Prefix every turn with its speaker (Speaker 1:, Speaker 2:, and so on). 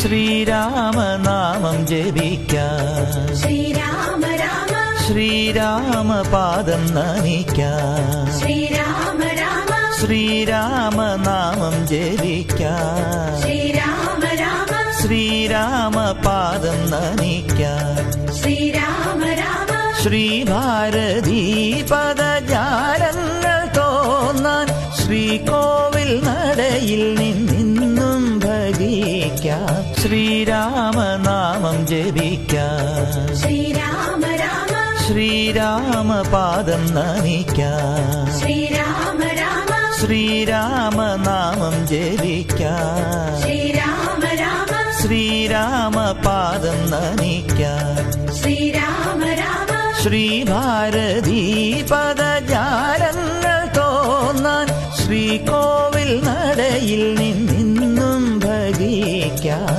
Speaker 1: ശ്രീരാമനാമം ജപിക്കാം.
Speaker 2: ശ്രീരാമ രാമ.
Speaker 1: ശ്രീരാമപാദം നമിക്കാം.
Speaker 2: ശ്രീരാമ രാമ.
Speaker 1: ശ്രീരാമനാമം ജപിക്കാം.
Speaker 2: ശ്രീരാമ രാമ.
Speaker 1: ശ്രീരാമപാദം നമിക്കാം.
Speaker 2: ശ്രീരാമ രാമ.
Speaker 1: ശ്രീഭാരതീ പദജാലങ്ങൾ തോന്നാൻ ശ്രീകോവിൽ നടയിൽ ഭജിക്കാം ശ്രീരാമനാമം ജപിക്കാം.
Speaker 2: ശ്രീരാമ രാമ.
Speaker 1: ശ്രീരാമപാദം നമിക്കാം.
Speaker 2: ശ്രീരാമ രാമ.
Speaker 1: ശ്രീരാമനാമം ജപിക്കാം.
Speaker 2: ശ്രീരാമ രാമ.
Speaker 1: ശ്രീരാമപാദം നമിക്കാം.
Speaker 2: ശ്രീരാമ രാമ.
Speaker 1: ശ്രീഭാരതീ പദജാലങ്ങൾ തോന്നാൻ ശ്രീകോവിൽ നടയിൽ നിന്നും ഭജിക്കാം.